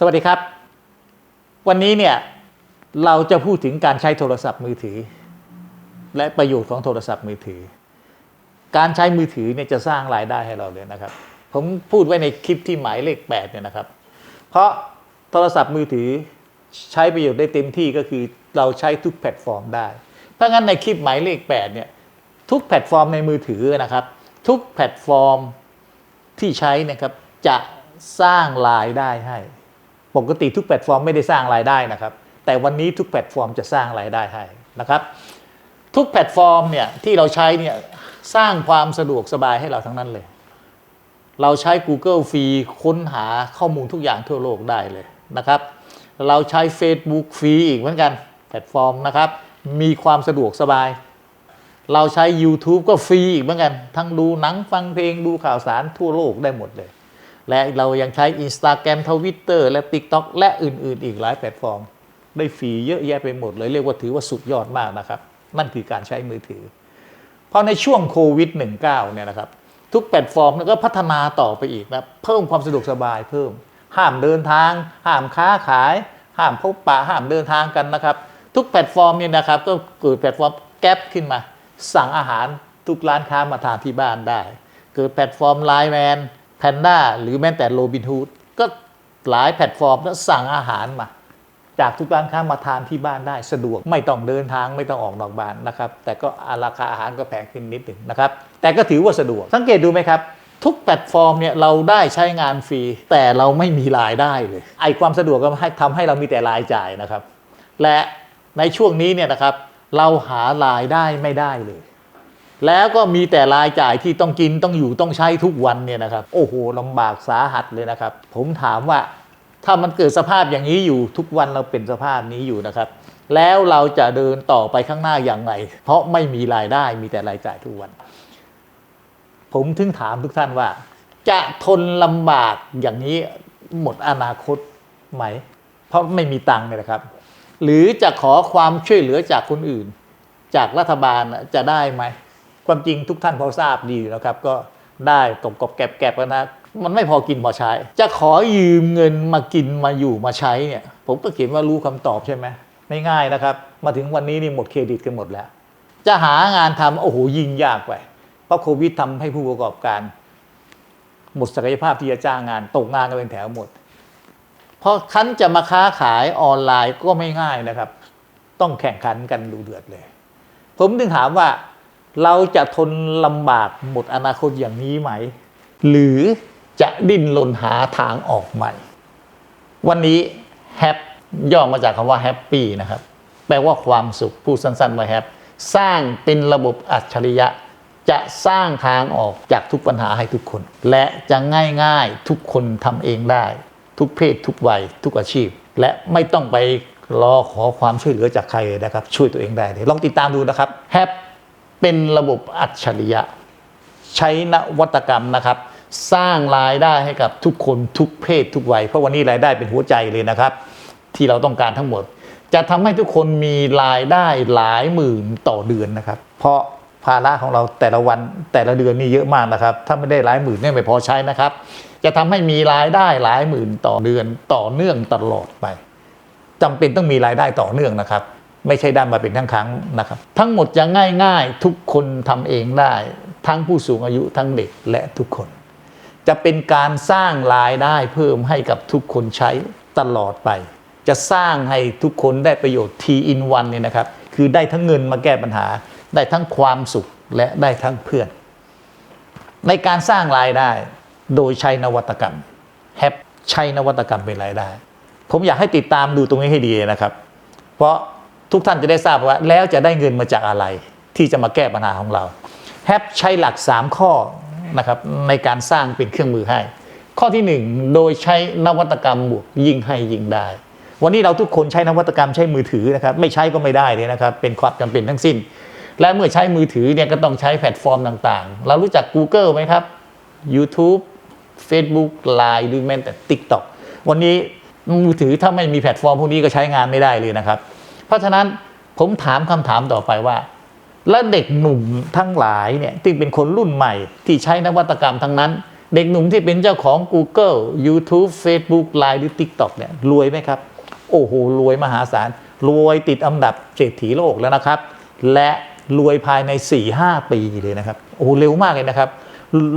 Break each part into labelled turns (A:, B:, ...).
A: สวัสดีครับ วันนี้เนี่ยเราจะพูดถึงการใช้โทรศัพท์มือถือ และประโยชน์ของโทรศัพท์มือถือ การใช้มือถือเนี่ยจะสร้างรายได้ให้เราเลยนะครับ ผมพูดไว้ในคลิปที่หมายเลข8เนี่ยนะครับ เพราะโทรศัพท์มือถือใช้ประโยชน์ได้เต็มที่ก็คือเราใช้ทุกแพลตฟอร์มได้ เพราะงั้นในคลิปหมายเลข8เนี่ยทุกแพลตฟอร์มในมือถือนะครับ ทุกแพลตฟอร์มที่ใช้นะครับจะสร้างรายได้ให้ ปกติทุกแพลตฟอร์มไม่ได้สร้างรายได้นะครับ แต่วันนี้ทุกแพลตฟอร์มจะสร้างรายได้ให้นะครับ ทุกแพลตฟอร์มเนี่ยที่เราใช้เนี่ยสร้างความสะดวกสบายให้เราทั้งนั้นเลย เราใช้ Google ฟรีค้นหาข้อมูลทุกอย่างทั่วโลกได้เลยนะครับ เราใช้ Facebook ฟรีอีกเหมือนกันแพลตฟอร์มนะครับ มีความสะดวกสบาย เราใช้ YouTube ก็ฟรีอีกเหมือนกัน ทั้งดูหนังฟังเพลงดูข่าวสารทั่วโลกได้หมดเลย และเรายังใช้ Instagram Twitter และ TikTok และอื่น ๆ อีกหลายแพลตฟอร์ม ได้ฟรีเยอะแยะไปหมดเลยเรียกว่าถือว่าสุดยอดมากนะครับ นั่นคือการใช้มือถือ เพราะในช่วงโควิด -19 เนี่ยนะครับ ทุกแพลตฟอร์มก็พัฒนาต่อไปอีกนะเพิ่มความสะดวกสบายเพิ่ม ห้ามเดินทาง ห้ามค้าขาย ห้ามพบปะห้ามเดินทางกันนะครับ ทุกแพลตฟอร์มเนี่ยนะครับ ก็เกิดแพลตฟอร์มแก๊ปขึ้นมา สั่งอาหารทุกร้านค้ามาทานที่บ้านได้ เกิดแพลตฟอร์มไลน์แมน แพนด้าหรือแม้แต่โรบินฮูดก็หลายแพลตฟอร์มก็สั่งอาหารมา จากทุกร้านค้ามาทานที่บ้านได้สะดวกไม่ต้องเดินทางไม่ต้องออกนอกบ้านนะครับ แต่ก็ราคาอาหารก็แพงขึ้นนิดหนึ่งนะครับ แต่ก็ถือว่าสะดวก สังเกตดูไหมครับ ทุกแพลตฟอร์มเนี่ยเราได้ใช้งานฟรี แต่เราไม่มีรายได้เลยไอความสะดวกก็ให้ทำให้เรามีแต่รายจ่ายนะครับ และในช่วงนี้เนี่ยนะครับเราหารายได้ไม่ได้เลย แล้วก็มีแต่รายจ่ายที่ต้องกินต้องอยู่ต้องใช้ทุกวันเนี่ยนะครับ โอ้โหลำบากสาหัสเลยนะครับ ผมถามว่าถ้ามันเกิดสภาพอย่างนี้อยู่ทุกวันเราเป็นสภาพนี้อยู่นะครับ แล้วเราจะเดินต่อไปข้างหน้าอย่างไร เพราะไม่มีรายได้มีแต่รายจ่ายทุกวัน ผมถึงถามทุกท่านว่า จะทนลำบากอย่างนี้หมดอนาคตไหม เพราะไม่มีตังค์เนี่ยนะครับ หรือจะขอความช่วยเหลือจากคนอื่น จากรัฐบาลจะได้ไหม ความจริงทุกท่านพอทราบดีอยู่แล้วครับ ก็ได้กกบแกบแกบกันนะมันไม่พอกินพอใช้ จะขอยืมเงินมากินมาอยู่มาใช้เนี่ย ผมก็เขียนว่ารู้คำตอบใช่ไหมไม่ง่ายนะครับ มาถึงวันนี้นี่หมดเครดิตกันหมดแล้ว จะหางานทำโอ้โหยิงยากไปเพราะโควิดทำให้ผู้ประกอบการ หมดศักยภาพที่จะจ้างงานตกงานกันเป็นแถวหมดเพราะคันจะมาค้าขายออนไลน์ก็ไม่ง่ายนะครับ ต้องแข่งขันกันดูเดือดเลย ผมถึงถามว่า เราจะทนลำบากหมดอนาคตอย่างนี้ไหม หรือจะดิ้นรนหาทางออกใหม่ วันนี้แฮปย่อมาจากคำว่าแฮปปี้นะครับ แปลว่าความสุขพูดสั้นๆว่าแฮปสร้างเป็นระบบอัจฉริยะ จะสร้างทางออกจากทุกปัญหาให้ทุกคน และจะง่ายๆทุกคนทำเองได้ ทุกเพศทุกวัยทุกอาชีพ และไม่ต้องไปรอขอความช่วยเหลือจากใครนะครับ ช่วยตัวเองได้เลยลองติดตามดูนะครับแฮป เป็นระบบอัจฉริยะ ใช้นวัตกรรมนะครับ สร้างรายได้ให้กับทุกคนทุกเพศทุกวัย เพราะวันนี้รายได้เป็นหัวใจเลยนะครับ ที่เราต้องการทั้งหมด จะทำให้ทุกคนมีรายได้หลายหมื่นต่อเดือนนะครับ เพราะภาระของเราแต่ละวันแต่ละเดือนนี่เยอะมากนะครับ ถ้าไม่ได้หลายหมื่นเนี่ยไม่พอใช้นะครับ จะทำให้มีรายได้หลายหมื่นต่อเดือนต่อเนื่องตลอดไปจำเป็นต้องมีรายได้ต่อเนื่องนะครับ ไม่ใช่ได้มาเป็นทั้งครั้งนะครับ ทั้งหมดจะง่ายๆ ทุกคนทำเองได้ ทั้งผู้สูงอายุทั้งเด็กและทุกคน จะเป็นการสร้างรายได้เพิ่มให้กับทุกคนใช้ตลอดไป จะสร้างให้ทุกคนได้ประโยชน์ T in one เนี่ยนะครับ คือได้ทั้งเงินมาแก้ปัญหา ได้ทั้งความสุขและได้ทั้งเพื่อน ในการสร้างรายได้โดยใช้นวัตกรรมแฮปใช้นวัตกรรมเป็นรายได้ ผมอยากให้ติดตามดูตรงนี้ให้ดีนะครับ เพราะ ทุกท่านจะได้ทราบว่า แล้วจะได้เงินมาจากอะไร ที่จะมาแก้ปัญหาของเราแฮปใช้หลัก 3 ข้อนะครับในการสร้างเป็นเครื่องมือให้ ข้อที่ 1 โดยใช้นวัตกรรมบวกยิ่งให้ยิ่งได้ วันนี้เราทุกคนใช้นวัตกรรมใช้มือถือนะครับไม่ใช้ก็ไม่ได้เลยนะครับเป็นความจำเป็นทั้งสิ้น และเมื่อใช้มือถือเนี่ยก็ต้องใช้แพลตฟอร์มต่างๆ เรารู้จัก Google ไหมครับ YouTube Facebook Line หรือแม้แต่ TikTok วันนี้มือถือถ้าไม่มีแพลตฟอร์มพวกนี้ก็ใช้งานไม่ได้เลยนะครับ เพราะฉะนั้นผมถามคำถามต่อไปว่า และเด็กหนุ่มทั้งหลายเนี่ยที่เป็นคนรุ่นใหม่ที่ใช้นวัตกรรมทั้งนั้น เด็กหนุ่มที่เป็นเจ้าของ Google YouTube Facebook Line หรือ TikTok เนี่ยรวยไหมครับ โอ้โหรวยมหาศาลรวยติดอันดับเศรษฐีโลกแล้วนะครับ และรวยภายใน 4-5 ปีเลยนะครับ โอ้เร็วมากเลยนะครับ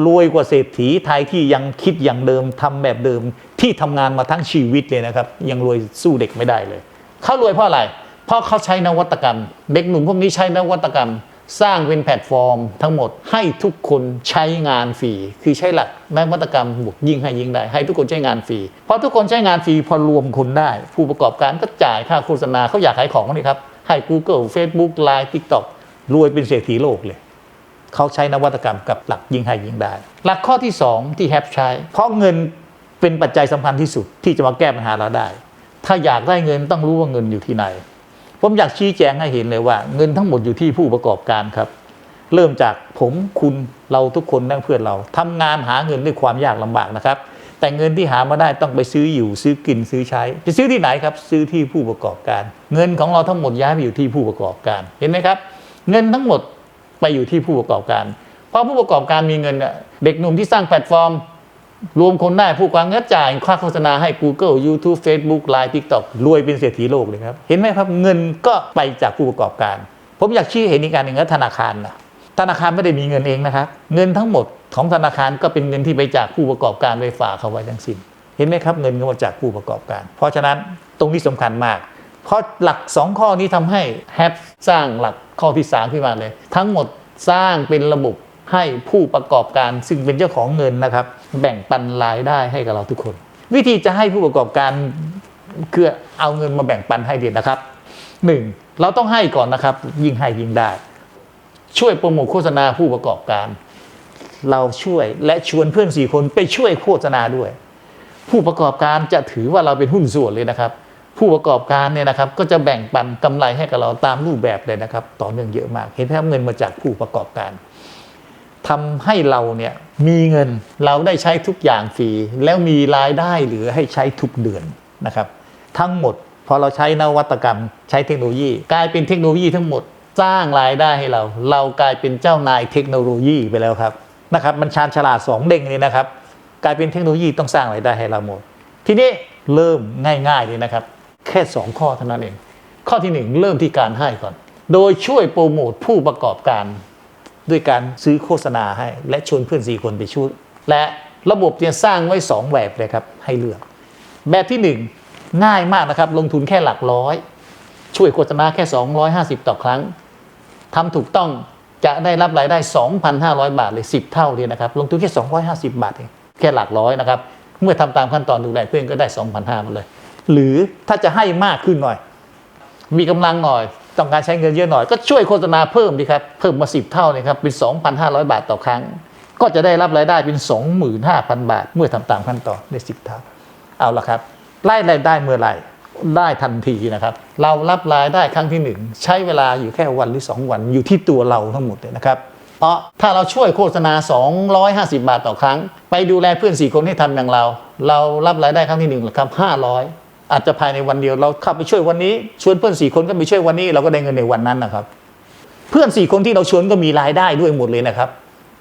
A: รวยกว่าเศรษฐีไทยที่ยังคิดอย่างเดิมทำแบบเดิมที่ทำงานมาทั้งชีวิตเลยนะครับ ยังรวยสู้เด็กไม่ได้เลย เขารวยเพราะอะไร เพราะเขาใช้นวัตกรรม เด็กหนุ่มพวกนี้ใช้นวัตกรรม สร้างเป็นแพลตฟอร์ม ทั้งหมดให้ทุกคนใช้งานฟรีคือใช้หลักนวัตกรรมบวกยิ่งให้ยิ่งได้ ให้ทุกคนใช้งานฟรีเพราะทุกคนใช้งานฟรีพอรวมคนได้ ผู้ประกอบการก็จ่ายค่าโฆษณาเขาอยากขายของนี่ครับให้ Google Facebook Line TikTok รวยเป็นเศรษฐีโลกเลยเขาใช้นวัตกรรมกับหลักยิ่งให้ยิ่งได้ หลักข้อที่ 2 ที่แฮปใช้ เพราะเงินเป็นปัจจัยสำคัญที่สุดที่จะมาแก้ปัญหาเราได้ ถ้าอยากได้เงินต้องรู้ว่าเงินอยู่ที่ไหน ผมอยากชี้แจงให้เห็นเลยว่า เงินทั้งหมดอยู่ที่ผู้ประกอบการครับ เริ่มจากผมคุณเราทุกคนนั่งเพื่อนเราทำงานหาเงินด้วยความยากลำบากนะครับ แต่เงินที่หามาได้ต้องไปซื้ออยู่ซื้อกินซื้อใช้จะซื้อที่ไหนครับ ซื้อที่ผู้ประกอบการ เงินของเราทั้งหมดย้ายไปอยู่ที่ผู้ประกอบการเห็นไหมครับ เงินทั้งหมดไปอยู่ที่ผู้ประกอบการเพราะผู้ประกอบการมีเงินเด็กหนุ่มที่สร้างแพลตฟอร์ม รวมคนได้ผู้กวางเงินจ่ายค่าโฆษณาให้ Google YouTube Facebook Line TikTok รวยเป็นเศรษฐีโลกเลยครับ เห็นไหมครับเงินก็ไปจากผู้ประกอบการ ผมอยากชี้เห็นอีกการหนึ่งว่าธนาคารนะธนาคารไม่ได้มีเงินเองนะครับ เงินทั้งหมดของธนาคารก็เป็นเงินที่ไปจากผู้ประกอบการไปฝากเขาไว้ทั้งสิ้น เห็นไหมครับเงินก็มาจากผู้ประกอบการ เพราะฉะนั้นตรงนี้สำคัญมาก เพราะหลัก 2 ข้อนี้ทำให้แฮปสร้างหลักข้อที่3ขึ้นมาเลย ทั้งหมดสร้างเป็นระบบ ให้ผู้ประกอบการซึ่งเป็นเจ้าของเงินนะครับ แบ่งปันรายได้ให้กับเราทุกคน วิธีจะให้ผู้ประกอบการคือเอาเงินมาแบ่งปันให้เดียนะครับหนึ่งเราต้องให้ก่อนนะครับ ยิ่งให้ยิ่งได้ ช่วยโปรโมทโฆษณาผู้ประกอบการ เราช่วยและชวนเพื่อนสี่คนไปช่วยโฆษณาด้วย ผู้ประกอบการจะถือว่าเราเป็นหุ้นส่วนเลยนะครับผู้ประกอบการเนี่ยนะครับก็จะแบ่งปันกำไรให้กับเราตามรูปแบบเลยนะครับ ต่อเนื่องเยอะมาก เห็นไหมครับเงินมาจากผู้ประกอบการ ทำให้เราเนี่ยมีเงินเราได้ใช้ทุกอย่างฟรีแล้วมีรายได้เหลือให้ใช้ทุกเดือนนะครับ ทั้งหมดพอเราใช้นวัตกรรมใช้เทคโนโลยี กลายเป็นเทคโนโลยีทั้งหมดสร้างรายได้ให้เรา เรากลายเป็นเจ้านายเทคโนโลยีไปแล้วครับนะครับ มันชาญฉลาดสองเด้งเลยนะครับ กลายเป็นเทคโนโลยีต้องสร้างรายได้ให้เราหมด ทีนี้เริ่มง่ายๆเลยนะครับ แค่ 2 ข้อเท่านั้นเอง ข้อที่ 1 เริ่มที่การให้ก่อน โดยช่วยโปรโมทผู้ประกอบการ ด้วยการซื้อโฆษณาให้ และชวนเพื่อนสี่คนไปช่วยและระบบเนี่ยสร้างไว้ 2 แบบเลยครับ ให้เลือก แบบที่ 1 ง่ายมากนะครับ ลงทุนแค่หลักร้อย ช่วยโฆษณาแค่ 250 ต่อครั้งทำถูกต้องจะได้รับรายได้ 2,500 บาทเลย 10 เท่าเลยนะครับ ลงทุนแค่ 250 บาทเองแค่หลักร้อยนะครับ เมื่อทำตามขั้นตอนดูแลเพื่อนก็ได้ 2,500มาเลย หรือถ้าจะให้มากขึ้นหน่อย มีกำลังหน่อย ต้องการใช้เงินเยอะหน่อย ก็ช่วยโฆษณาเพิ่มดีครับ เพิ่มมา10เท่าเลยครับ เป็น 2,500 บาทต่อครั้ง ก็จะได้รับรายได้เป็น 25,000 บาท เมื่อทำตามขั้นตอนได้10เท่า เอาละครับไล่รายได้เมื่อไหร่ได้ทันทีนะครับ เรารับรายได้ครั้งที่หนึ่งใช้เวลาอยู่แค่วันหรือ 2 วันอยู่ที่ตัวเราทั้งหมดเลยนะครับ เพราะถ้าเราช่วยโฆษณา 250 บาทต่อครั้ง ไปดูแลเพื่อนสี่คนให้ทำอย่างเรา เรารับรายได้ครั้งที่หนึ่งครับ500 อาจจะภายในวันเดียวเราเข้าไปช่วยวันนี้ ชวนเพื่อนสี่คนก็ไปช่วยวันนี้ เราก็ได้เงินในวันนั้นนะครับ เพื่อนสี่คนที่เราชวนก็มีรายได้ด้วยหมดเลยนะครับ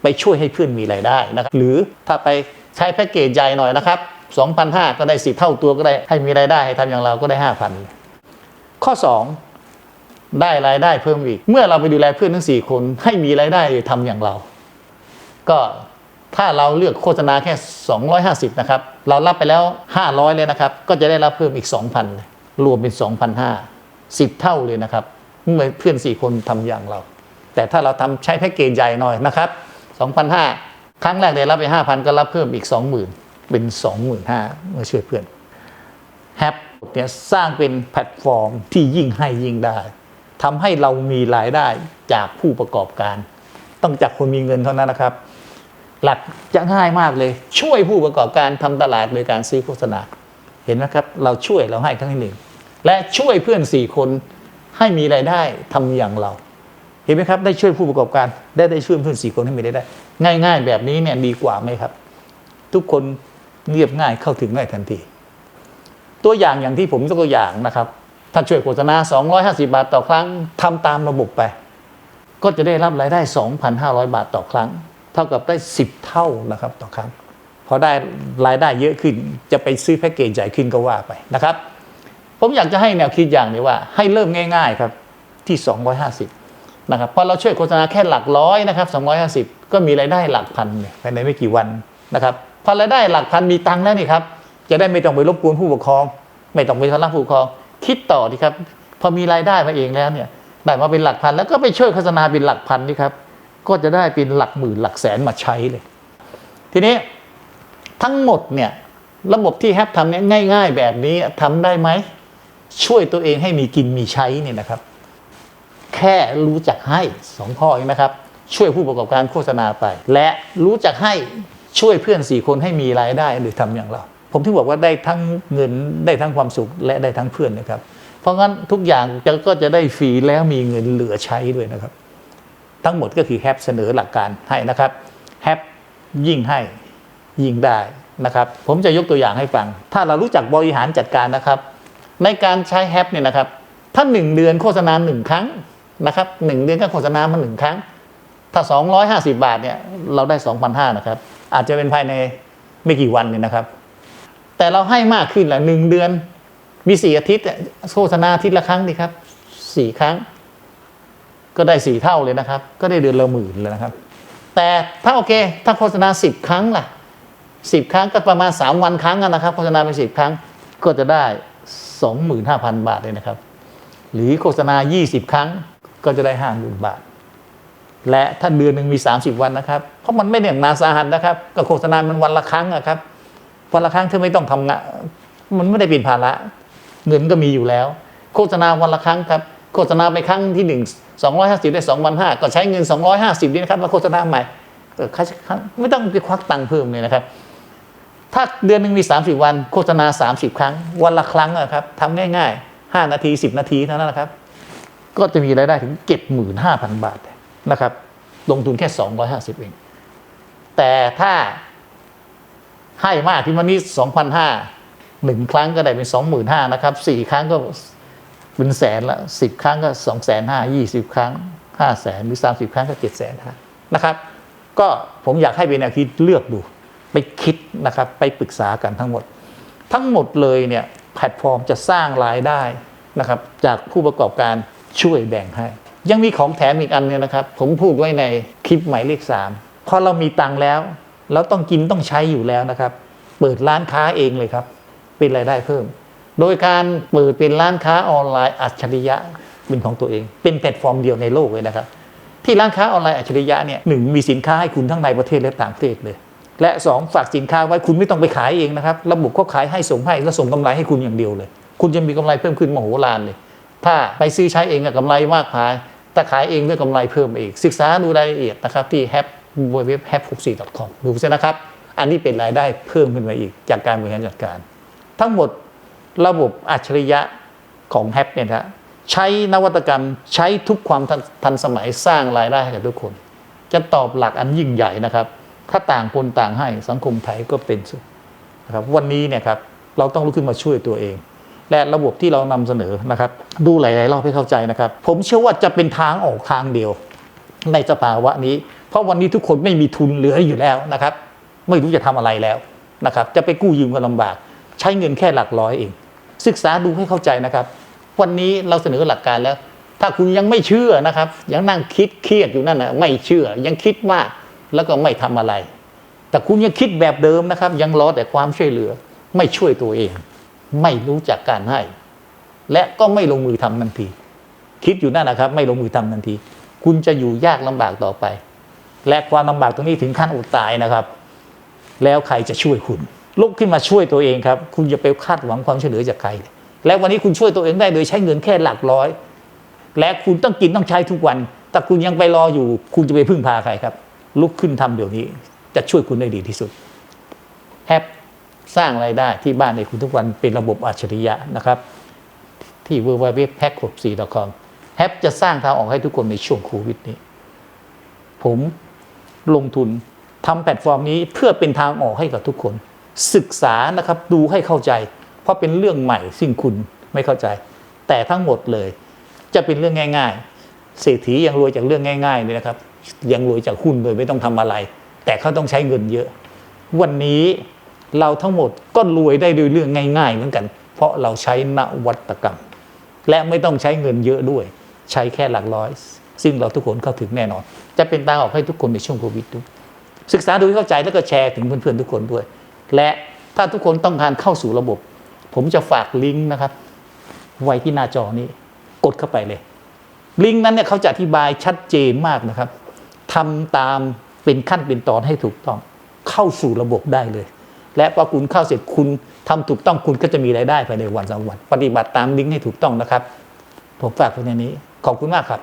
A: ไปช่วยให้เพื่อนมีรายได้นะครับ หรือถ้าไปใช้แพ็กเกจใหญ่หน่อยนะครับ2,500 ก็ได้สิเท่าตัวก็ได้ให้มีรายได้ให้ทำอย่างเราก็ได้ 5,000 ข้อ 2 ได้รายได้เพิ่มอีก เมื่อเราไปดูแลเพื่อนทั้ง 4 คนให้มีรายได้ทำอย่างเรา ก็ ถ้าเราเลือกโฆษณาแค่ 250 นะครับ เรารับไปแล้ว 500 เลยนะครับ ก็จะได้รับเพิ่มอีก 2,000 รวมเป็น 2,500 10 เท่าเลยนะครับเมื่อเพื่อน 4 คนทำอย่างเรา แต่ถ้าเราทำใช้แพ็กเกจใหญ่หน่อยนะครับ 2,500 ครั้งแรกได้รับไป 5,000 ก็รับเพิ่มอีก 20,000 เป็น 25,000เมื่อช่วยเพื่อนแฮปเนี่ยสร้างเป็นแพลตฟอร์มที่ยิ่งให้ยิ่งได้ทำให้เรามีรายได้จากผู้ประกอบการ ต้องจากคนมีเงินเท่านั้นนะครับ หลักจะง่ายมากเลย ช่วยผู้ประกอบการทำตลาดโดยการซื้อโฆษณา เห็นไหมครับ เราช่วยเราให้ครั้งที่หนึ่งและช่วยเพื่อนสี่คนให้มีรายได้ทำอย่างเรา เห็นไหมครับ ได้ช่วยผู้ประกอบการ ได้ได้ช่วยเพื่อนสี่คนให้มีรายได้ ง่าย ๆ แบบนี้เนี่ยดีกว่าไหมครับ ทุกคนเรียบง่ายเข้าถึงได้ทันที ตัวอย่างอย่างที่ผมยกตัวอย่างนะครับถ้าช่วยโฆษณา 250 บาทต่อครั้งทำตามระบบไป ก็จะได้รับรายได้ 2,500 บาทต่อครั้ง เท่ากับได้ 10 เท่านะครับต่อครั้งพอได้รายได้เยอะขึ้นจะไปซื้อแพ็กเกจใหญ่ขึ้นก็ว่าไปนะครับ ผมอยากจะให้แนวคิดอย่างนี้ว่า ให้เริ่มง่าย ๆครับที่ 250นะครับพอเราช่วยโฆษณาแค่หลักร้อยนะครับ250 ก็มีรายได้หลักพันเนี่ยภายในไม่กี่วันนะครับพอรายได้หลักพันมีตังค์แล้วนี่ครับจะได้ไม่ต้องไปรบกวนผู้ปกครอง ไม่ต้องไปทะเลาะผู้ปกครอง คิดต่อดีครับพอมีรายได้มาเองแล้วเนี่ยได้มาเป็นหลักพันแล้วก็ไปช่วยโฆษณาเป็นหลักพันนี่ครับ ก็จะได้เป็นหลักหมื่นหลักแสนมาใช้เลย ทีนี้ทั้งหมดเนี่ยระบบที่แฮปทำเนี่ยง่าย ๆ แบบนี้ทำได้ไหม ช่วยตัวเองให้มีกินมีใช้เนี่ยนะครับ แค่รู้จักให้สองข้อเองนะครับ ช่วยผู้ประกอบการโฆษณาไป และรู้จักให้ช่วยเพื่อนสี่คนให้มีรายได้หรือทำอย่างเรา ผมที่บอกว่าได้ทั้งเงินได้ทั้งความสุขและได้ทั้งเพื่อนนะครับ เพราะงั้นทุกอย่างจะก็จะได้ฟรีแล้วมีเงินเหลือใช้ด้วยนะครับ ทั้งหมดก็คือแฮปเสนอหลักการให้นะครับแฮปยิ่งให้ยิ่งได้นะครับ ผมจะยกตัวอย่างให้ฟัง ถ้าเรารู้จักบริหารจัดการนะครับ ในการใช้แฮปเนี่ยนะครับ ถ้าหนึ่งเดือนโฆษณาหนึ่งครั้งนะครับหนึ่งเดือนก็โฆษณามาหนึ่งครั้ง ถ้า 250 บาทเนี่ยเราได้ 2,500นะครับ อาจจะเป็นภายในไม่กี่วันเนี่ยนะครับ แต่เราให้มากขึ้นแหละหนึ่งเดือนมีสี่อาทิตย์โฆษณาอาทิตย์ละครั้งดีครับสี่ครั้ง ก็ได้สี่เท่าเลยนะครับ ก็ได้เดือนละหมื่นเลยนะครับ แต่ถ้าโอเค ถ้าโฆษณาสิบครั้งล่ะสิบครั้งก็ประมาณสามวันครั้งนะครับโฆษณาไปสิบครั้งก็จะได้สองหมื่นห้าพันบาทเลยนะครับ หรือโฆษณายี่สิบครั้งก็จะได้ห้าหมื่นบาท และถ้าเดือนหนึ่งมี30วันนะครับ เพราะมันไม่ได้อย่างนาสาหัสนะครับ ก็โฆษณามันวันละครั้งอะครับ วันละครั้งเธอไม่ต้องทำงานมันไม่ได้เป็นภาระเงินก็มีอยู่แล้ว โฆษณาวันละครั้งครับ โฆษณาไปครั้งที่หนึ่งสองร้อยห้าสิบได้สองพันห้าก็ใช้เงินสองร้อยห้าสิบนี่นะครับมาโฆษณาใหม่ค่าไม่ต้องไปควักตังค์เพิ่มเลยนะครับ ถ้าเดือนหนึ่งมี 30 วัน โฆษณา 30 ครั้ง วันละครั้งอะครับทำง่ายๆ 5 นาที 10 นาทีเท่านั้นนะครับ ก็จะมีรายได้ถึง 75,000 บาทนะครับ ลงทุนแค่ 250 เอง แต่ถ้าให้มากที่วันนี้2,500หนึ่งครั้งก็ได้เป็น 25,000นะครับสี่ครั้งก็ เป็นแสนละสิบครั้งก็2 5 0 0 0 20ครั้ง5 0 0แสนหรือ30ครั้งก็7 0 0แสนนะครับ ก็ผมอยากให้เป็นแนวคิดเลือกดู ไปคิดนะครับ ไปปรึกษากันทั้งหมด ทั้งหมดเลยเนี่ยแพลตฟอร์มจะสร้างรายได้นะครับ จากผู้ประกอบการช่วยแบ่งให้ ยังมีของแถมอีกอันเนี่ยนะครับ ผมพูดไว้ในคลิปหมายเลขสามพอเรามีตังค์แล้ว เราต้องกินต้องใช้อยู่แล้วนะครับ เปิดร้านค้าเองเลยครับ เป็นรายได้เพิ่ม โดยการเปิดเป็นร้านค้าออนไลน์อัจฉริยะเป็นของตัวเอง เป็นแพลตฟอร์มเดียวในโลกเลยนะครับ ที่ร้านค้าออนไลน์อัจฉริยะเนี่ยหนึ่งมีสินค้าให้คุณทั้งในประเทศและต่างประเทศเลย และสองฝากสินค้าไว้คุณไม่ต้องไปขายเองนะครับ ระบบเขาขายให้ส่งให้แล้วส่งกำไรให้คุณอย่างเดียวเลย คุณจะมีกำไรเพิ่มขึ้นมโหฬารเลย ถ้าไปซื้อใช้เองกับกำไรมากพายถ้าขายเองด้วยกำไรเพิ่มเองศึกษาดูรายละเอียดนะครับที่ h a p w w h a p 6 4 com ดูซินะครับ อันนี้เป็นรายได้เพิ่มขึ้นมาอีกจากการบริหารจัดการ ทั้งหมด ระบบอัจฉริยะของแฮปเนี่ยนะใช้นวัตกรรมใช้ทุกความทันทันสมัยสร้างรายได้ให้กับทุกคน จะตอบหลักอันยิ่งใหญ่นะครับ ถ้าต่างคนต่างให้สังคมไทยก็เป็นสุขนะครับวันนี้เนี่ยครับเราต้องลุกขึ้นมาช่วยตัวเอง และระบบที่เรานำเสนอนะครับ ดูหลายๆรอบให้เข้าใจนะครับ ผมเชื่อว่าจะเป็นทางออกทางเดียว ในสภาวะนี้ เพราะวันนี้ทุกคนไม่มีทุนเหลืออยู่แล้วนะครับ ไม่รู้จะทำอะไรแล้วนะครับ จะไปกู้ยืมก็ลำบาก ใช้เงินแค่หลักร้อยเอง ศึกษาดูให้เข้าใจนะครับ วันนี้เราเสนอหลักการแล้ว ถ้าคุณยังไม่เชื่อนะครับ ยังนั่งคิดเครียดอยู่นั่นนะไม่เชื่อ ยังคิดมากแล้วก็ไม่ทำอะไร แต่คุณยังคิดแบบเดิมนะครับ ยังรอแต่ความช่วยเหลือ ไม่ช่วยตัวเอง ไม่รู้จักการให้ และก็ไม่ลงมือทำทันที คิดอยู่นั่นนะครับ ไม่ลงมือทำทันที คุณจะอยู่ยากลำบากต่อไป และความลำบากตรงนี้ถึงขั้นอดตายนะครับ แล้วใครจะช่วยคุณ ลุกขึ้นมาช่วยตัวเองครับ คุณอย่าไปคาดหวังความช่วยเหลือจากใคร และวันนี้คุณช่วยตัวเองได้โดยใช้เงินแค่หลักร้อย และคุณต้องกินต้องใช้ทุกวัน แต่คุณยังไปรออยู่ คุณจะไปพึ่งพาใครครับ ลุกขึ้นทำเดี๋ยวนี้ จะช่วยคุณได้ดีที่สุดแฮปสร้างรายได้ที่บ้านในคุณทุกวันเป็นระบบอัจฉริยะนะครับ ที่ w w w p a c k 6 4 c o m แฮปจะสร้างทางออกให้ทุกคนในช่วงโควิดนี้ ผมลงทุนทำแพลตฟอร์มนี้เพื่อเป็นทางออกให้กับทุกคน ศึกษานะครับดูให้เข้าใจ เพราะเป็นเรื่องใหม่ซึ่งคุณไม่เข้าใจ แต่ทั้งหมดเลย จะเป็นเรื่องง่าย ๆ เศรษฐียังรวยจากเรื่องง่ายๆเลยนะครับ ยังรวยจากหุ้นโดยไม่ต้องทำอะไร แต่เขาต้องใช้เงินเยอะ วันนี้เราทั้งหมดก็รวยได้ด้วยเรื่องง่าย ๆ เหมือนกัน เพราะเราใช้นวัตกรรม และไม่ต้องใช้เงินเยอะด้วย ใช้แค่หลักร้อย ซึ่งเราทุกคนเข้าถึงแน่นอน จะเป็นทางออกให้ทุกคนในช่วงโควิดด้วยศึกษาดูให้เข้าใจแล้วก็แชร์ถึงเพื่อนๆทุกคนด้วย และถ้าทุกคนต้องการเข้าสู่ระบบ ผมจะฝากลิงก์นะครับ ไว้ที่หน้าจอนี้ กดเข้าไปเลย ลิงก์นั้นเนี่ยเขาจะอธิบายชัดเจนมากนะครับทำตามเป็นขั้นเป็นตอนให้ถูกต้อง เข้าสู่ระบบได้เลย และพอคุณเข้าเสร็จคุณทำถูกต้องคุณก็จะมีรายได้ภายในวันสองวัน ปฏิบัติตามลิงก์ให้ถูกต้องนะครับ ผมฝากไว้ในนี้ ขอบคุณมากครับ